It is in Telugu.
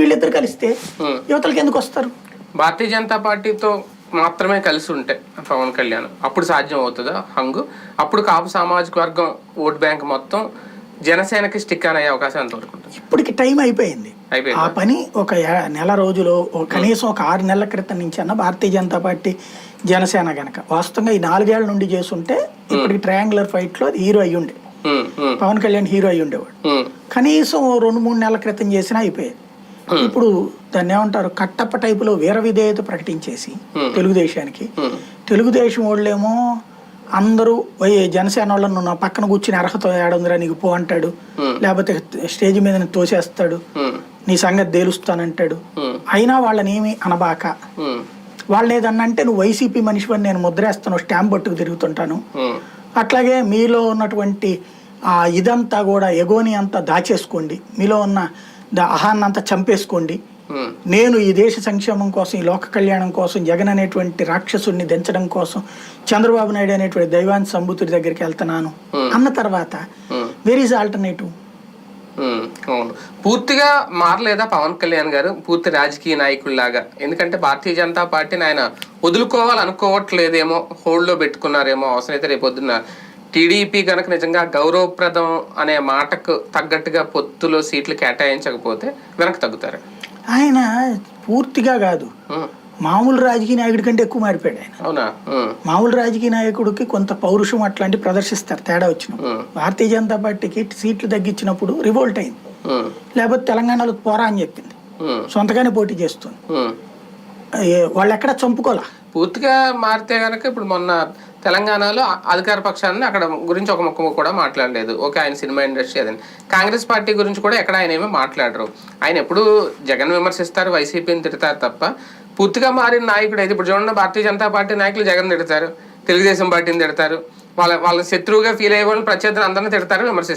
వీళ్ళిద్దరు కలిస్తే. యువతలకి ఎందుకు వస్తారు? భారతీయ జనతా పార్టీతో మాత్రమే కలిసి ఉంటే పవన్ కళ్యాణ్. అప్పుడు సాధ్యం అవుతుందా? హంగు. అప్పుడు కాపు సామాజిక వర్గం ఓట్ బ్యాంక్ మొత్తం జనసేనకి స్టిక్ అని అయ్యే అవకాశం ఎంతవరకు ఇప్పటికి టైం అయిపోయింది? ఆ పని ఒక నెల రోజులు కనీసం ఒక ఆరు నెలల క్రితం నుంచి అన్న భారతీయ జనతా పార్టీ జనసేన గనక. వాస్తవంగా ఈ నాలుగేళ్ళ నుండి చేస్తుంటే ఇప్పటికి ట్రయాంగులర్ ఫైట్లో హీరో అయ్యి ఉండే పవన్ కళ్యాణ్ హీరో అయ్యి ఉండేవాడు కనీసం రెండు మూడు నెలల క్రితం చేసినా అయిపోయేది. ఇప్పుడు దాన్ని ఏమంటారు? కట్టప్ప టైపులో వీర విధేయత ప్రకటించేసి తెలుగుదేశానికి. ఉమ్, తెలుగుదేశం వాళ్ళేమో అందరూ జనసేన వాళ్ళను నా పక్కన కూర్చుని అర్హత ఏడుందిరా నీకు పో అంటాడు. లేకపోతే స్టేజ్ మీద తోసేస్తాడు. నీ సంగతి తేలుస్తానంటాడు. అయినా వాళ్ళని ఏమి అనబాక వాళ్ళని ఏదన్నా అంటే నువ్వు వైసీపీ మనిషివని నేను ముద్రేస్తాను స్టాంప్ పట్టుకు తిరుగుతుంటాను. అట్లాగే మీలో ఉన్నటువంటి ఆ ఇదంతా కూడా ఎగోని అంతా దాచేసుకోండి. మీలో ఉన్న అహాన్ని అంతా చంపేసుకోండి. నేను ఈ దేశ సంక్షేమం కోసం ఈ లోక కళ్యాణం కోసం జగన్ అనేటువంటి రాక్షసుడిని దించడం కోసం చంద్రబాబు నాయుడు అనేటువంటి దైవాన్ని సంబుతుడి దగ్గరికి వెళ్తున్నాను. అన్న తర్వాత. Where is alternative? అవును. పూర్తిగా మారలేదా పవన్ కళ్యాణ్ గారు? పూర్తి రాజకీయ నాయకుల్లాగా. ఎందుకంటే భారతీయ జనతా పార్టీని ఆయన వదులుకోవాలనుకోవట్లేదేమో హోల్డ్లో పెట్టుకున్నారేమో అవసరమైతే రేపొద్దున టీడీపీ కనుక నిజంగా గౌరవప్రదం అనే మాటకు తగ్గట్టుగా పొత్తులో సీట్లు కేటాయించకపోతే వెనక్కి తగ్గుతారు. ఆయన పూర్తిగా కాదు. మామూలు రాజకీయ నాయకుడి కంటే ఎక్కువ మారిపోయాడు ఆయన. అవునా? మామూలు రాజకీయ నాయకుడికి కొంత పౌరుషం అట్లాంటి ప్రదర్శిస్తారు తేడా ఉమ్, భారతీయ జనతా పార్టీకి సీట్లు తగ్గించినప్పుడు రివోల్ట్ అయింది. లేకపోతే తెలంగాణలో పోరా అని చెప్పింది. సొంతగానే పోటీ చేస్తుంది. వాళ్ళు ఎక్కడ చంపుకోలే? పూర్తిగా మారితే కనుక ఇప్పుడు మొన్న తెలంగాణలో అధికార పక్షాన్ని అక్కడ గురించి ఒక ముక్క కూడా మాట్లాడలేదు. ఓకే ఆయన సినిమా ఇండస్ట్రీ అదని. కాంగ్రెస్ పార్టీ గురించి కూడా ఎక్కడ ఆయన ఏమీ మాట్లాడరు. ఆయన ఎప్పుడు జగన్ విమర్శిస్తారు వైసీపీని తిడతారు తప్ప పూర్తిగా మారిన నాయకుడు అయితే ఇప్పుడు చూడండి భారతీయ జనతా పార్టీ నాయకులు జగన్ తిడతారు తెలుగుదేశం పార్టీని తిడతారు. వాళ్ళ వాళ్ళ శత్రువుగా ఫీల్ అయ్యే వాళ్ళు ప్రత్యర్థులు అందరినీ తిడతారు విమర్శిస్తారు.